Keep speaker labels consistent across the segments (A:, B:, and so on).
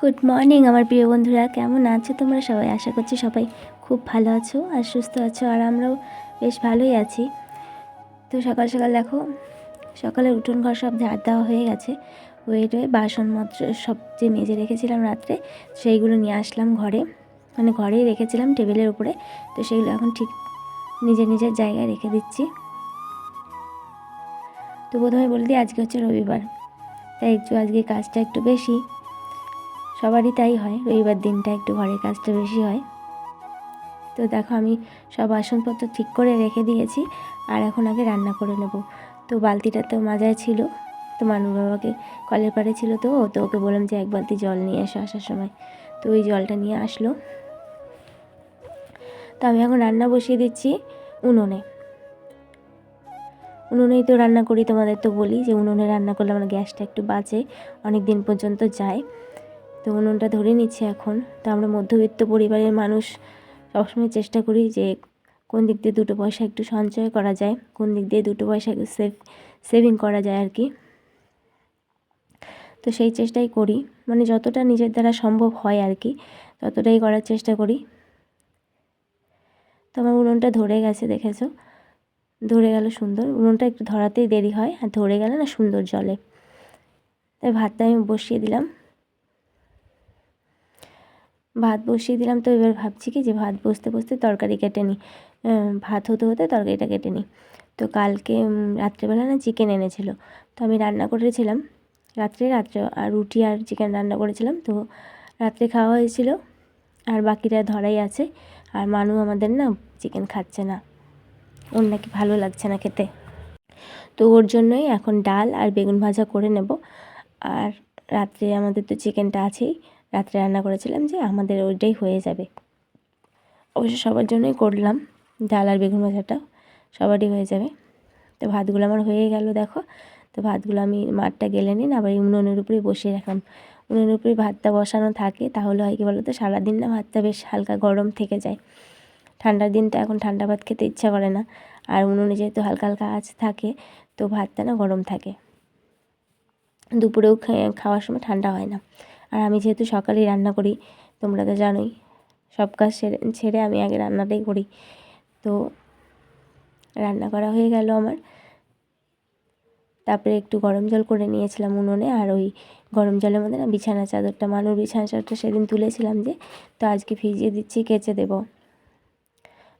A: Good morning আমার প্রিয় বন্ধুরা। কেমন আছো তোমরা সবাই? আশা করছি সবাই খুব ভালো আছো আর সুস্থ আছো, আর আমরাও বেশ ভালোই আছি। তো সকাল সকাল দেখো সকালে উঠোন ঘর সব ঝাড় দেওয়া হয়ে গেছে। হয়ে বাসনপত্র সব যে মেজে রেখেছিলাম রাত্রে, সেইগুলো নিয়ে আসলাম ঘরে। মানে ঘরেই রেখেছিলাম টেবিলের উপরে। তো সেইগুলো এখন ঠিক নিজের নিজের জায়গায় রেখে দিচ্ছি। তো প্রথমে বলে দিই, আজকে হচ্ছে রবিবার। তাই একটু আজকে কাজটা একটু বেশি সবারই তাই হয়, রবিবার দিনটা একটু ঘরের কাজটা বেশি হয়। তো দেখো আমি সব বাসনপত্র ঠিক করে রেখে দিয়েছি, আর এখন আগে রান্না করে নেব। তো বালতিটা তো মাজায় ছিল, তো মানু বাবাকে কলের পাড়ে ছিল তো তো ওকে বললাম যে এক বালতি জল নিয়ে এসো আসার সময়। তো ওই জলটা নিয়ে আসলো। তো আমি এখন রান্না বসিয়ে দিচ্ছি উনুনে। উনুনেই তো রান্না করি, তোমাদের তো বলি যে উনুনে রান্না করলে আমার গ্যাসটা একটু বাঁচে অনেক দিন পর্যন্ত যায়। তো উনুনটা ধরে নিচ্ছে এখন। তো আমরা মধ্যবিত্ত পরিবারের মানুষ সবসময় চেষ্টা করি যে কোন দিক দিয়ে দুটো পয়সা একটু সঞ্চয় করা যায়, কোন দিক দিয়ে দুটো পয়সা সেভ সেভিং করা যায় আর কি। তো সেই চেষ্টাই করি। মানে যতটা নিজের দ্বারা সম্ভব হয় আর কি, ততটাই করার চেষ্টা করি। তো আমার উনুনটা ধরে গেছে, দেখেছ? ধরে গেল সুন্দর। উনুনটা একটু ধরাতেই দেরি হয়, আর ধরে গেলে না সুন্দর জলে। তাই ভাতটা আমি বসিয়ে দিলাম। ভাত বসিয়ে দিলাম তো এবার ভাবছি কি যে ভাত বসতে বসতে তরকারি কেটে নিই। ভাত হতে হতে তরকারিটা কেটে নিই। তো কালকে রাত্রেবেলা না চিকেন এনেছিল। তো আমি রান্না করেছিলাম। রাত্রে রাত্রে, আর রুটি আর চিকেন রান্না করেছিলাম। তো রাত্রে খাওয়া হয়েছিল। আর বাকিটা ধরাই আছে। আর মানু আমাদের না চিকেন খাচ্ছে না। ওর নাকি ভালো লাগছে না খেতে। তো ওর জন্যই এখন ডাল আর বেগুন ভাজা করে নেব। আর রাত্রে আমাদের তো চিকেনটা আছেই। রাত্রে রান্না করেছিলাম যে আমাদের ওইটাই হয়ে যাবে। অবশ্য সবার জন্যই করলাম, ডাল আর বেগুন ভাজাটা সবারই হয়ে যাবে। তো ভাতগুলো আমার হয়ে গেল দেখো। তো ভাতগুলো আমি মাঠটা গেলে নিন আবার উনুনের উপরেই বসিয়ে রাখলাম। উনুনের উপরে ভাতটা বসানো থাকে, তাহলে হয় কি বলো তো সারাদিন না ভাতটা বেশ হালকা গরম থেকে যায়। ঠান্ডার দিন তো এখন ঠান্ডা ভাত খেতে ইচ্ছা করে না, আর উনুনে যেহেতু হালকা হালকা আঁচ থাকে, তো ভাতটা না গরম থাকে। দুপুরেও খাওয়ার সময় ঠান্ডা হয় না। আর আমি যেহেতু সকালেই রান্না করি, তোমরা তো জানোই, সব কাজ সেরে, ছেড়ে আমি আগে রান্নাটাই করি। তো রান্না করা হয়ে গেল আমার। তারপরে একটু গরম জল করে নিয়েছিলাম উনুনে, আর ওই গরম জলের মধ্যে না বিছানা চাদরটা মানুষ বিছানা চাদরটা সেদিন তুলেছিলাম যে, তো আজকে ভিজিয়ে দিচ্ছি, কেচে দেবো।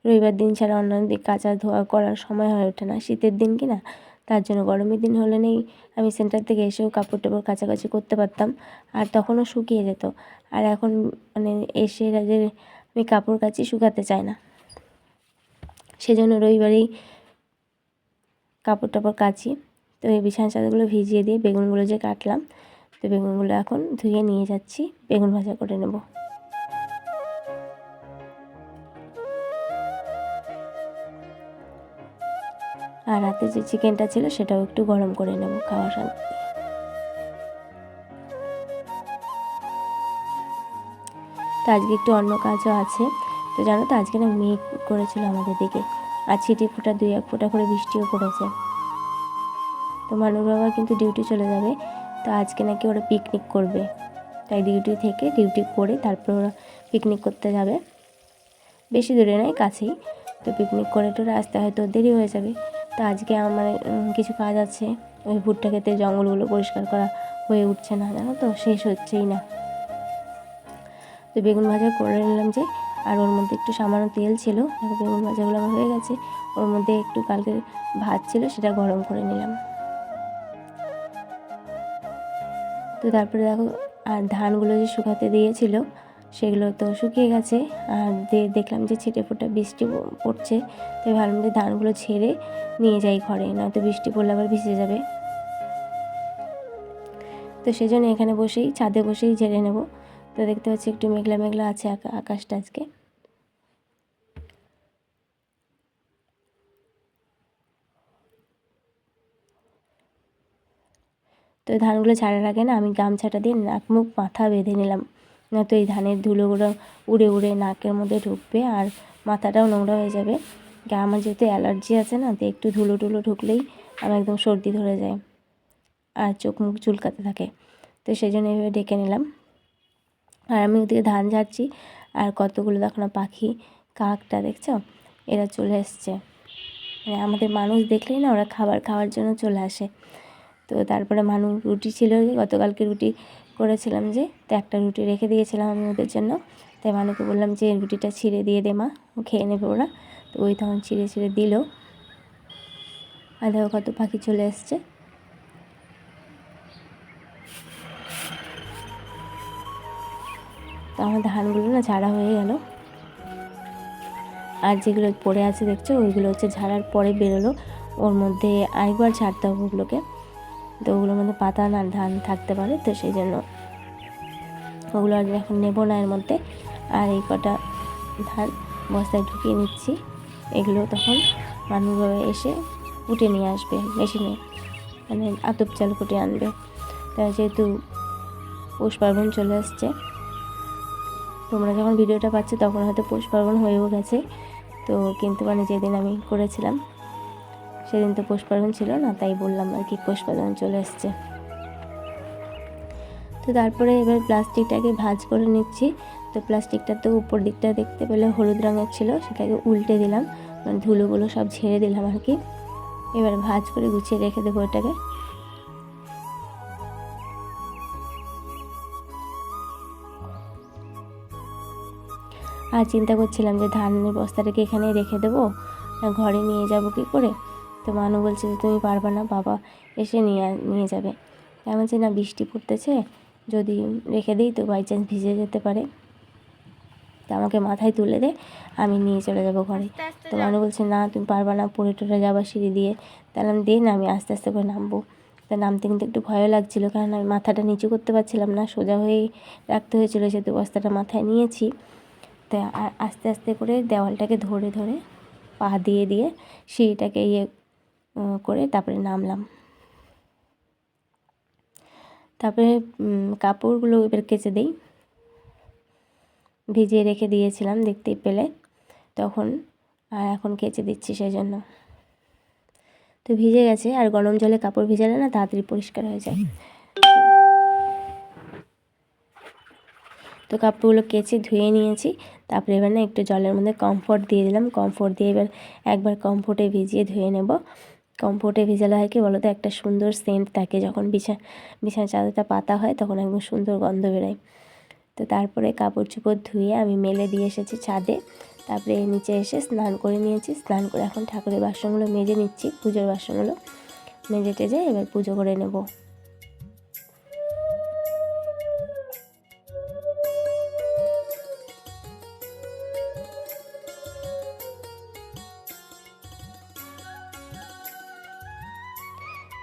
A: রবিবার দিন ছাড়া অন্যান্য দিন কাচা ধোয়া করার সময় হয়ে ওঠে না। শীতের দিন কি না তার জন্য গরমের দিন হলে নেই। আমি সেন্টার থেকে এসেও কাপড় টাপড় কাছাকাছি করতে পারতাম। আর তখনও শুকিয়ে যেত। আর এখন মানে এসে রাজের আমি কাপড় কাচি শুকাতে চাই না। সেজন্য রবিবারেই কাপড় টাপড় কাচি। তো এই বিছানা চাদরগুলো ভিজিয়ে দিয়ে বেগুনগুলো যে কাটলাম, তো বেগুনগুলো এখন ধুয়ে নিয়ে যাচ্ছি। বেগুন ভাজা করে নেব। আর রাতে যে চিকেনটা ছিল সেটাও একটু গরম করে নেব খাওয়ার সঙ্গে তো আজকে একটু অন্য কাজও আছে। তো জানো তো, আজকে না মেঘ করেছিল আমাদের দিকে। আর ছিটি ফোটা, দুই এক ফোঁটা করে বৃষ্টিও পড়েছে। তো মানুষ বাবা কিন্তু ডিউটি চলে যাবে। তো আজকে নাকি ওরা পিকনিক করবে। তাই ডিউটি থেকে ডিউটি করে তারপর ওরা পিকনিক করতে যাবে। বেশি দূরে নয়, কাছেই। তো পিকনিক করে টোরে আসতে হয়তো দেরি হয়ে যাবে। তো আজকে আমার কিছু কাজ আছে। ওই ভুট্টা খেতে জঙ্গলগুলো পরিষ্কার করা হয়ে উঠছে না, জানো তো? শেষ হচ্ছেই না। তো বেগুন ভাজা করে নিলাম যে, আর ওর মধ্যে একটু সামান্য তেল ছিল। বেগুন ভাজাগুলো আমার হয়ে গেছে। ওর মধ্যে একটু কালকে ভাত ছিল, সেটা গরম করে নিলাম। তো তারপরে দেখো, আর ধানগুলো যে শুকাতে দিয়েছিল সেগুলো তো শুকিয়ে গেছে। আর দেখলাম যে ছিটে ফোটা বৃষ্টি পড়ছে। তাই ভাবলাম যে ধানগুলো ছেড়ে নিয়ে যাই ঘরে, নয়তো বৃষ্টি পড়লে আবার ভিজে যাবে। তো সেই জন্য এখানে বসেই, ছাদে বসেই ঝেড়ে নেব। তো দেখতে পাচ্ছি একটু মেঘলা মেঘলা আছে আকাশটা আজকে। তো ধানগুলো ছাড়ার আগে না আমি গামছাটা দিয়ে নাক মুখ মাথা বেঁধে নিলাম। নয়তো এই ধানের ধুলোগুলো উড়ে উড়ে নাকের মধ্যে ঢুকবে আর মাথাটাও নোংরা হয়ে যাবে। আমার যেহেতু অ্যালার্জি আছে না, তো একটু ধুলো টুলো ঢুকলেই আমার একদম সর্দি ধরে যায় আর চোখ মুখ চুলকাতে থাকে। তো সেই জন্য এইভাবে ডেকে নিলাম। আর আমি ওদিকে ধান ঝাড়ছি আর কতগুলো দেখো না পাখি কাকটা দেখছ? এরা চলে এসছে। মানে আমাদের মানুষ দেখলেই না ওরা খাবার খাওয়ার জন্য চলে আসে। তো তারপরে মানুষ রুটি ছিল গতকালকে রুটি করেছিলাম যে, তো একটা রুটি রেখে দিয়েছিলাম আমি ওদের জন্য। তাই মানুকে বললাম যে, রুটিটা ছিঁড়ে দিয়ে দে মা খেয়ে নেবে ওরা। তো ওই তখন ছিঁড়ে ছিঁড়ে দিল। আর দেখো কত পাখি চলে এসছে। তো আমার ধানগুলো না ঝাড়া হয়ে গেল। আর যেগুলো পড়ে আছে দেখছ, ওইগুলো হচ্ছে ঝাড়ার পরে বেরোলো। ওর মধ্যে আরেকবার ঝাড়তে হবে ওগুলোকে। তো ওগুলোর মধ্যে পাতা না, ধান থাকতে পারে, তো সেই জন্য ওগুলো আর এখন নেব না এর মধ্যে। আর এই কটা ধান বস্তায় ঢুকিয়ে নিচ্ছি। এগুলো তখন মানুষভাবে এসে উঠে নিয়ে আসবে, মেশিনে। মানে আতপ চাল কুটে আনবে। তা যেহেতু পৌষ পার্বণ চলে আসছে, তোমরা যখন ভিডিওটা পাচ্ছ তখন হয়তো পৌষ পার্বণ হয়েও গেছে। তো কিন্তু মানে যেদিন আমি করেছিলাম সেদিন তো পৌষ পার্বণ ছিল না, তাই বললাম আর কি পৌষ পার্বণ চলে এসছে। তো তারপরে এবার প্লাস্টিকটাকে ভাজ করে নিচ্ছি। তো প্লাস্টিকটা তো উপর দিকটা দেখতে পেলে হলুদ রঙের ছিল, সেটাকে উল্টে দিলাম মানে ধুলোগুলো সব ঝেড়ে দিলাম আর কি। এবার ভাজ করে গুছিয়ে রেখে দেবো ওটাকে আর চিন্তা করছিলাম যে ধানের বস্তাটাকে এখানে রেখে দেবো ঘরে নিয়ে যাব কি করে? তো মানু বলছে যে তুমি পারবে না বাবা এসে নিয়ে নিয়ে যাবে। আমি বলছি না বৃষ্টি পড়তেছে যদি রেখে দিই তো বাই চান্স ভিজে যেতে পারে। তো আমাকে মাথায় তুলে দে আমি নিয়ে চলে যাব ঘরে। তো মানু বলছে না তুমি পারবা না পড়ে টরে যাবা সিঁড়ি দিয়ে। তাহলে আমি দিই না আমি আস্তে আস্তে করে নামবো। তো নামতে কিন্তু একটু ভয়ও লাগছিল কারণ আমি মাথাটা নিচু করতে পারছিলাম না সোজা হয়েই রাখতে হয়েছিলো যেহেতু বস্তাটা মাথায় নিয়েছি। আর আস্তে আস্তে করে দেওয়ালটাকে ধরে ধরে পা দিয়ে দিয়ে সিঁড়িটাকে ইয়ে করে তারপরে নামলাম। তারপরে কাপড়গুলো এবার কেচে দিই। ভিজিয়ে রেখে দিয়েছিলাম দেখতেই পেলে তখন, আর এখন কেচে দিচ্ছি সেই জন্য তো ভিজে গেছে, আর গরম জলে কাপড় ভিজালে না তাড়াতাড়ি পরিষ্কার হয়ে যায়। তো কাপড়গুলো কেচে ধুয়ে নিয়েছি, তারপরে এবার না একটু জলের মধ্যে কমফোর্ট দিয়ে দিলাম। কমফোর্ট দিয়ে এবার একবার কমফোর্টে ভিজিয়ে ধুয়ে নেব। কমফোর্টে ভিজালে হয়, কি বলো তো একটা সুন্দর সেন্ট থাকে। যখন বিছা, বিছানা চাদরটা পাতা হয়, তখন একদম সুন্দর গন্ধ বেরোয়। তো তারপরে কাপড় চোপড় ধুয়ে আমি মেলে দিয়ে এসেছি ছাদে। তারপরে নিচে এসে স্নান করে নিয়েছি। স্নান করে এখন ঠাকুরের বাসনগুলো মেজে নিচ্ছি, পুজোর বাসনগুলো। মেজে টেজে এবার পুজো করে নেব।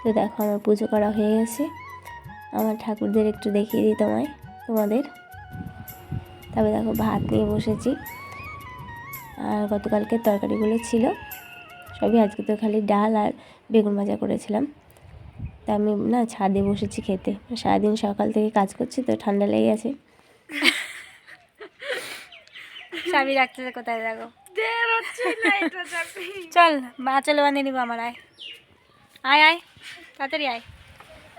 A: তো দেখো আমার পুজো করা হয়ে গেছে। আমার ঠাকুরদের একটু দেখিয়ে দিই তোমায় তোমাদের। তারপরে দেখো ভাত নিয়ে বসেছি। আর গতকালকে তরকারিগুলো ছিল। সবই আজকে তো খালি ডাল আর বেগুন ভাজা করেছিলাম। তা আমি না ছাদে বসেছি খেতে। সারাদিন সকাল থেকে কাজ করছি তো ঠান্ডা লেগে গেছে।
B: চাবি রাখতে কোথায় দেখো চল মা চলে বানিয়ে নিবো আমার আয়। আয় আয়, তাড়াতাড়ি আয়।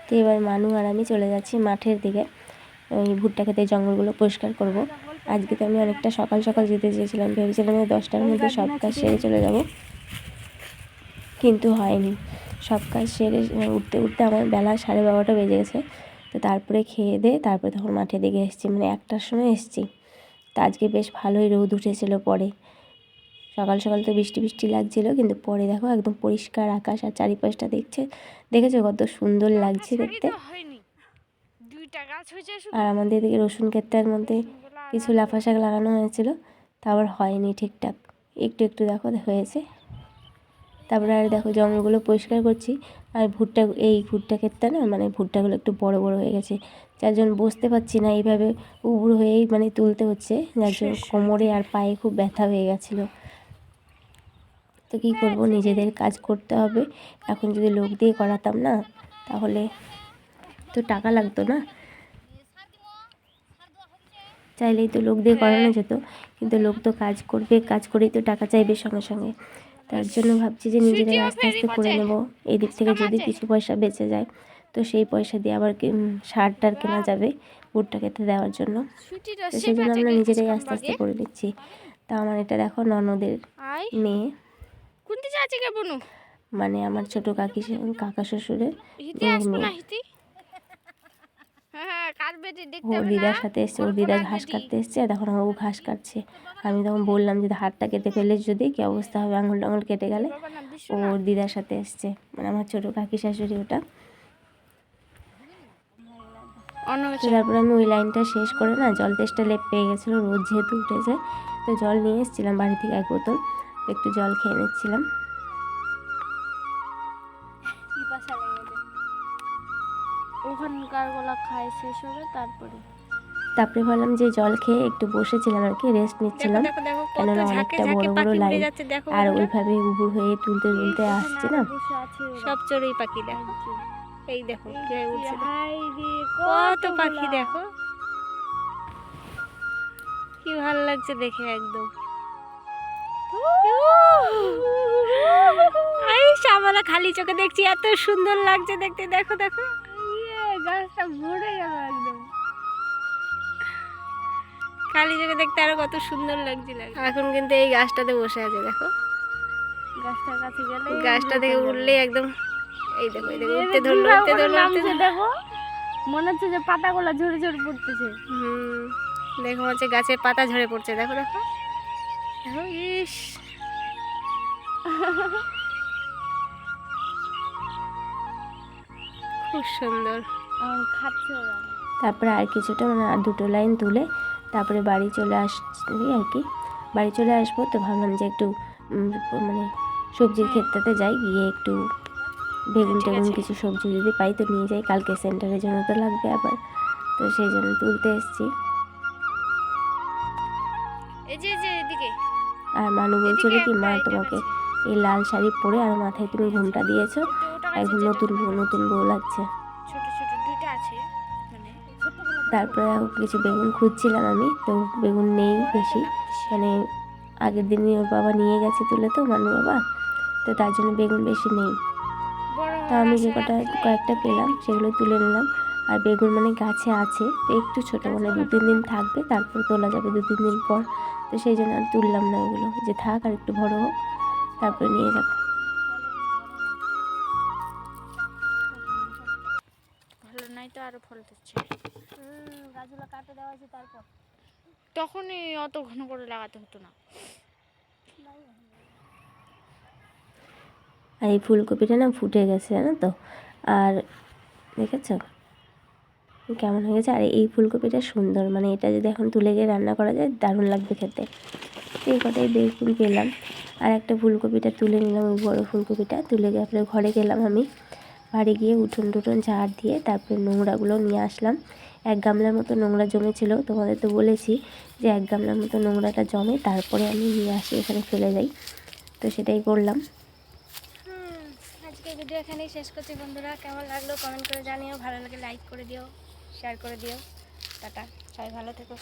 A: তো এবার মানু আর আমি চলে যাচ্ছি মাঠের দিকে। ওই ভুট্টা খেতে জঙ্গলগুলো পরিষ্কার করব। আজকে তো আমি অনেকটা সকাল সকাল যেতে চেয়েছিলাম। ভেবেছিলাম যে দশটার মধ্যে সব কাজ সেরে চলে যাব। কিন্তু হয়নি। সব কাজ সেরে উঠতে উঠতে আমার বেলা সাড়ে বারোটা বেজে গেছে। তো তারপরে খেয়ে দিয়ে তারপরে তখন মাঠের দিকে এসেছি। মানে একটার সময় এসেছি। তো আজকে বেশ ভালোই রোদ উঠেছিল পরে। সকাল সকাল তো বৃষ্টি বৃষ্টি লাগছিল কিন্তু পরে দেখো একদম পরিষ্কার আকাশ আর চারিপাশটা দেখছে। দেখেছ কত সুন্দর লাগছে দেখতে?
B: হয়নি। দুইটা গাছ
A: আর আমাদের এদিকে রসুন ক্ষেত্রের মধ্যে কিছু লাফা শাক লাগানো হয়েছিল তারপর হয়নি ঠিকঠাক। একটু একটু দেখো হয়েছে। তারপরে আর দেখো জঙ্গলগুলো পরিষ্কার করছি। আর ভুট্টা এই ভুট্টা ক্ষেতটা না মানে ভুট্টাগুলো একটু বড় বড় হয়ে গেছে। যার জন্য বসতে পারছি না এইভাবে উবুড় হয়েই মানে তুলতে হচ্ছে। যার জন্য কোমরে আর পায়ে খুব ব্যথা হয়ে গেছিল। তো কী করব? নিজেদের কাজ করতে হবে। এখন যদি লোক দিয়ে করাতাম না তাহলে তো টাকা লাগতো না। চাইলেই তো লোক দিয়ে করানো যেত কিন্তু লোক তো কাজ করবে কাজ করেই তো টাকা চাইবে সঙ্গে সঙ্গে। তার জন্য ভাবছি যে নিজেরাই আস্তে আস্তে করে নেব। এই দিক থেকে যদি কিছু পয়সা বেঁচে যায় তো সেই পয়সা দিয়ে আবার সার টার কেনা যাবে ভুট্টা খেতে দেওয়ার জন্য। তো সেই জন্য আমরা নিজেরাই আস্তে আস্তে করে দিচ্ছি তা আমার এটা দেখো ননদের মেয়ে।
B: কোনটি যাচ্ছে কে বনু?
A: মানে আমার ছোট কাকি কাকা শ্বশুরের
B: হ্যাঁ
A: ওর দিদার সাথে এসছে ওর দিদা ঘাস কাটতে এসছে তখন ও ঘাস কাটছে। আমি তখন বললাম যে হাতটা কেটে ফেলে যদি কি অবস্থা হবে? আঙুল টাঙুল কেটে গেলে। ওর দিদার সাথে এসছে। মানে আমার ছোট কাকি শাশুড়ি ওটা।
B: অন্য
A: তো আমি ওই লাইনটা শেষ করে না জল তেষ্টা লেপ পেয়ে গেছিল রোদ যেহেতু উঠেছে তো জল নিয়ে এসেছিলাম বাড়ি থেকে এক বোতল। একটু জল খেয়ে নিচ্ছিলাম।
B: ওখানকারগুলা খায় শেষ হবে তারপরে।
A: তারপরে ভাবলাম যে জল খেয়ে একটু বসেছিলাম আর কি রেস্ট নিচ্ছিলাম। কেননা অনেকটা বড় বড় লাইন আর ওইভাবে উবুর হয়ে তুলতে তুলতে আসছে না?
B: সব চড়ুই পাখি দেখো। এই দেখো। কত পাখি দেখো। কি ভালো লাগছে দেখে একদম। আমরা খালি চোখে দেখছি এত সুন্দর লাগছে দেখতে দেখো দেখো। গাছটা ভরে গেল একদম। খালি চোখে দেখতে আরও কত সুন্দর লাগছে এখন কিন্তু এই গাছটাতে বসে আছে দেখো। গাছটার কাছে গেলে গাছটা থেকে উঠলে একদম এই দেখো এই দেখো উঠতে ধরলো উঠতে ধরলো উঠতে
C: দেখো। মনে হচ্ছে যে পাতাগুলো ঝরে ঝরে পড়তেছে।
B: হুম দেখো হচ্ছে গাছের পাতা ঝরে পড়ছে দেখো দেখো। ইস খুব সুন্দর।
C: খাচ্ছে ওরা।
A: তারপরে আর কিছুটা মানে আর দুটো লাইন তুলে তারপরে বাড়ি চলে আসছি আর কি। বাড়ি চলে আসব তো ভাবলাম যে একটু মানে সবজির ক্ষেত্রতে যাই গিয়ে একটু বেগুন টেগুন কিছু সবজি যদি পাই তো নিয়ে যাই কালকে সেন্টারের জন্য তো লাগবে আবার। তো সেই জন্য তুলতে এসেছি। আর মানু বলছিল কি মা তোমাকে এই লাল শাড়ি পরে আর মাথায় তুমি ঘুমটা দিয়েছ। এখন নতুন বউ নতুন বউ লাগছে।
B: ছোট ছোট আছে মানে
A: তারপরে কিছু বেগুন খুঁজছিলাম আমি তো বেগুন নেই বেশি। মানে আগের দিনই ওর বাবা নিয়ে গেছে তুলে তো মানু বাবা তো তার জন্য বেগুন বেশি নেই। তো আমি যে কটা কয়েকটা পেলাম সেগুলো তুলে নিলাম। আর বেগুন মানে গাছে আছে তো একটু ছোটো মানে দু তিন দিন থাকবে তারপর তোলা যাবে দু তিন দিন পর। তো সেই জন্য আর তুললাম না এগুলো যে থাক আর একটু বড় হোক তারপরে নিয়ে যাব।
B: ভালো নাই তো আরও ফল দিচ্ছে।
C: গাছগুলো কাটে দেওয়া আছে তারপর।
B: তখনই অত ঘন করে লাগাতে হতো না।
A: আর এই ফুলকপিটা না ফুটে গেছে জানো তো? আর দেখেছ? কেমন হয়ে গেছে আর এই ফুলকপিটা সুন্দর। মানে এটা যদি এখন তুলে গিয়ে রান্না করা যায়, দারুণ লাগবে খেতে। তো এই কটাই বেগুন পেলাম আর একটা ফুলকপিটা তুলে নিলাম, ওই বড়ো ফুলকপিটা। তুলে গিয়ে আপনার ঘরে গেলাম আমি। বাড়ি গিয়ে উঠোন টুটন ঝাড় দিয়ে তারপরে নোংরাগুলো নিয়ে আসলাম। এক গামলার মতো নোংরা জমেছিল, তোমাদের তো বলেছি যে এক গামলার মতো নোংরাটা জমে তারপরে আমি নিয়ে আসি, এখানে ফেলে যাই তো সেটাই করলাম।
B: ভিডিও এখানেই শেষ করছি বন্ধুরা। কেমন লাগল কমেন্ট করে জানিও, ভালো লাগে লাইক করে দিও। শেয়ার করে দিও। টাটা সবাই ভালো থেকো।